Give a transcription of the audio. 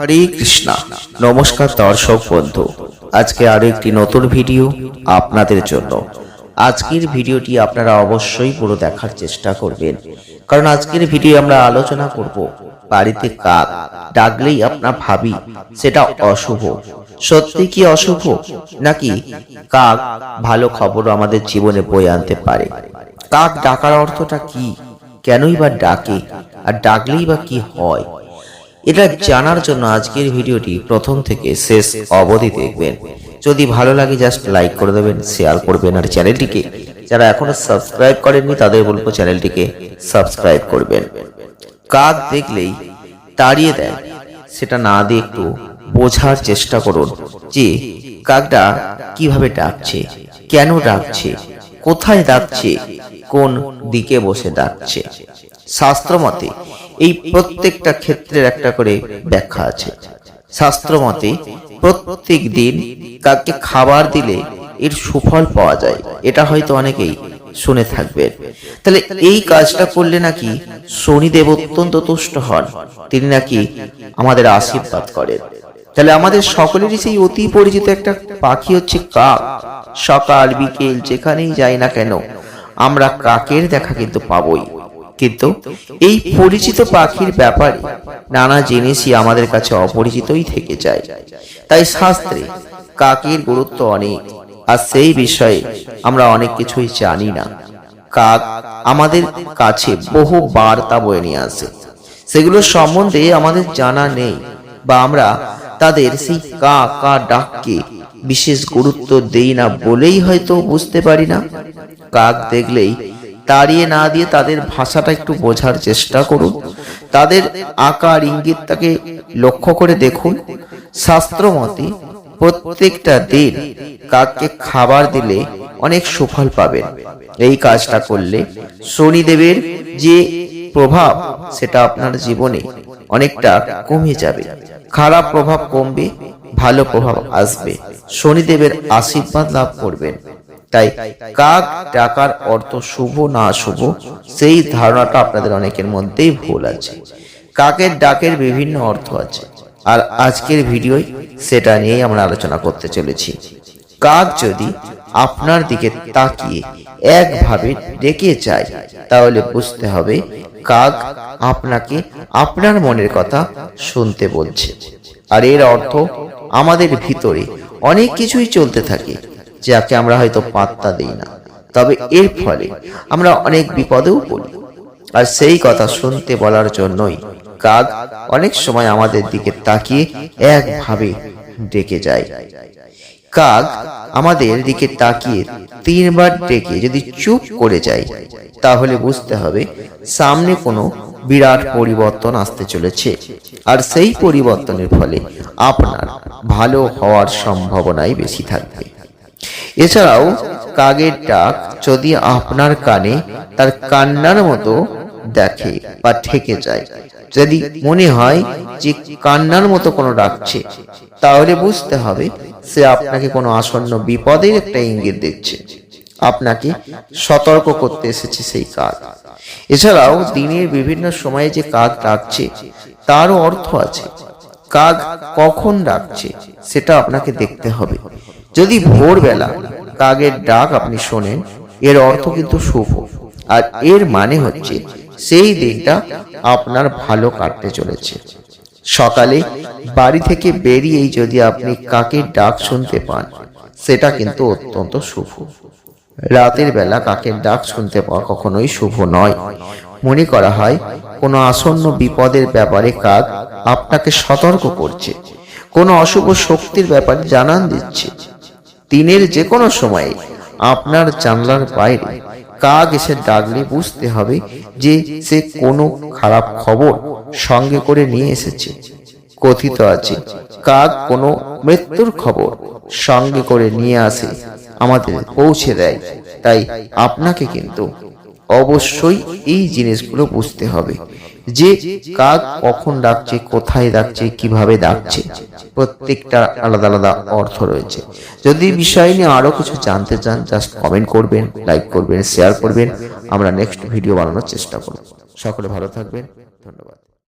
হরে কৃষ্ণা। নমস্কার দর্শক বন্ধু। আজকে আরও একটি নতুন ভিডিও আপনাদের জন্য। আজকের ভিডিওটি আপনারা অবশ্যই পুরো দেখার চেষ্টা করবেন। কারণ আজকের ভিডিও আমরা আলোচনা করব বাড়িতে কাক। ডাকলেই আপনার ভাবি, সেটা অশুভ। সত্যি কি অশুভ? নাকি কাক ভালো খবর আমাদের জীবনে বয়ে আনতে পারে? কাক ডাকার অর্থটা কি? কেনই বা ডাকে? আর ডাকলেই বা কি হয়? এটা জানার জন্য আজকের ভিডিওটি প্রথম থেকে শেষ অবধি দেখবেন। যদি ভালো লাগে জাস্ট লাইক করে দেবেন শেয়ার করবেন, আর চ্যানেলটিকে যারা এখনও সাবস্ক্রাইব করেননি, তাদের বলব চ্যানেলটিকে সাবস্ক্রাইব করবেন। কাক দেখলেই তাড়িয়ে দেয়, সেটা না দিয়ে একটু বোঝার চেষ্টা করুন যে কাকটা কীভাবে ডাকছে, কেন ডাকছে, কোথায় ডাকছে কোন দিকে বসে ডাকছে শাস্ত্র মতে এই প্রত্যেকটা ক্ষেত্রের একটা করে ব্যাখ্যা আছে। শাস্ত্র মতে প্রত্যেক দিন কাকে খাবার দিলে এর সুফল পাওয়া যায়। এটা হয়তো অনেকেই শুনে থাকবেন। তাহলে এই কাজটা করলে নাকি শনিদেব অত্যন্ত তুষ্ট হন। তিনি নাকি আমাদের আশীর্বাদ করেন। তাহলে আমাদের সকলেরই সেই অতি পরিচিত একটা পাখি হচ্ছে কাক। সকাল, বিকেল, যেখানেই যাই না কেন আমরা কাকের দেখা কিন্তু পাবই। কিন্তু এই পরিচিত পাখির ব্যাপারে নানা জিনিসই আমাদের কাছে অপরিচিতই থেকে যায়। তাই শাস্ত্রে কাকের গুরুত্ব অনেক, আর সেই বিষয়ে আমরা অনেক কিছুই জানি না। কাক আমাদের কাছে বহু বার্তা বয়ে নিয়ে আসে। সেগুলো সম্বন্ধে আমাদের জানা নেই, বা আমরা তাদের সেই কা কা ডাককে বিশেষ গুরুত্ব দেই না বলেই হয়তো বুঝতে পারি না। কাক দেখলেই তাড়িয়ে না দিয়ে তাদের ভাষাটা একটু বোঝার চেষ্টা করুন। তাদের আকার ইঙ্গিতটাকে লক্ষ্য করে দেখুন। শাস্ত্র মতে প্রত্যেকটা দিন কাককে খাবার দিলে অনেক সুফল পাবেন। এই কাজটা করলে শনিদেবের যে প্রভাব, সেটা আপনার জীবনে অনেকটা কমে যাবে। খারাপ প্রভাব কমবে, ভালো প্রভাব আসবে। শনিদেবের আশীর্বাদ লাভ করবেন। তাই কাক ডাকার অর্থ শুভ না শুভ, সেই ধারণাটা আপনাদের অনেকের মধ্যেই ভুল আছে। কাকের ডাকের বিভিন্ন অর্থ আছে, আর আজকের ভিডিওয় সেটা নিয়েই আমরা আলোচনা করতে চলেছি। কাক যদি আপনার দিকে তাকিয়ে একভাবে ডেকে যায় তাহলে বুঝতে হবে কাক আপনাকে আপনার মনের কথা শুনতে বলছে। আর এর অর্থ আমাদের ভিতরে অনেক কিছুই চলতে থাকে যাকে আমরা হয়তো পাত্তা দিই না। তবে এর ফলে আমরা অনেক বিপদেও পড়ি। আর সেই কথা শুনতে বলার জন্যই কাক অনেক সময় আমাদের দিকে তাকিয়ে একভাবে ডেকে যায়। কাক আমাদের দিকে তাকিয়ে তিনবার ডেকে যদি চুপ করে যায়, তাহলে বুঝতে হবে সামনে কোনো বিরাট পরিবর্তন আসতে চলেছে। আর সেই পরিবর্তনের ফলে আপনার ভালো হওয়ার সম্ভাবনাই বেশি থাকবে। এছাড়াও কাকের ডাক যদি আপনার কানে তার কান্নার মতো দেখে বা ঠেকে যায়। যদি মনে হয় যে কান্নার মতো কোনো ডাকছে, তাহলে বুঝতে হবে সে আপনাকে কোনো আসন্ন বিপদের একটা ইঙ্গিত দিচ্ছে। আপনাকে সতর্ক করতে এসেছে সেই কাক। এছাড়াও দিনের বিভিন্ন সময়ে যে কাক ডাকছে, তারও অর্থ আছে। কাক কখন ডাকছে, সেটা আপনাকে দেখতে হবে। যদি ভোরবেলা কাকের ডাক আপনি শোনেন, এর অর্থ কিন্তু শুভ। আর এর মানে হচ্ছে, সেই দিনটা আপনার ভালো কাটতে চলেছে। সকালে বাড়ি থেকে বেরিয়েই যদি আপনি কাকের ডাক শুনতে পান, সেটা কিন্তু অত্যন্ত শুভ। রাতের বেলা কাকের ডাক শুনতে পাওয়া কখনোই শুভ নয়। মনে করা হয়, কোনো আসন্ন বিপদের ব্যাপারে কাক আপনাকে সতর্ক করছে, কোনো অশুভ শক্তির ব্যাপারে জানান দিচ্ছে। দিনের যে কোনো সময়ে আপনার জানলার বাইরে কাক এসে ডাকলে বুঝতে হবে যে সে কোনো খারাপ খবর সঙ্গে করে নিয়ে এসেছে। কথিত আছে, কাক কোনো মৃত্যুর খবর সঙ্গে করে নিয়ে আসে, আমাদের পৌঁছে দেয়। তাই আপনাকে কিন্তু অবশ্যই এই জিনিসগুলো বুঝতে হবে যে কাক কখন ডাকছে, কোথায় ডাকছে, কীভাবে ডাকছে। প্রত্যেকটা আলাদা আলাদা অর্থ রয়েছে। যদি বিষয় নিয়ে আরও কিছু জানতে চান জাস্ট কমেন্ট করবেন লাইক করবেন শেয়ার করবেন। আমরা নেক্সট ভিডিও বানানোর চেষ্টা করব। সকলে ভালো থাকবেন। ধন্যবাদ।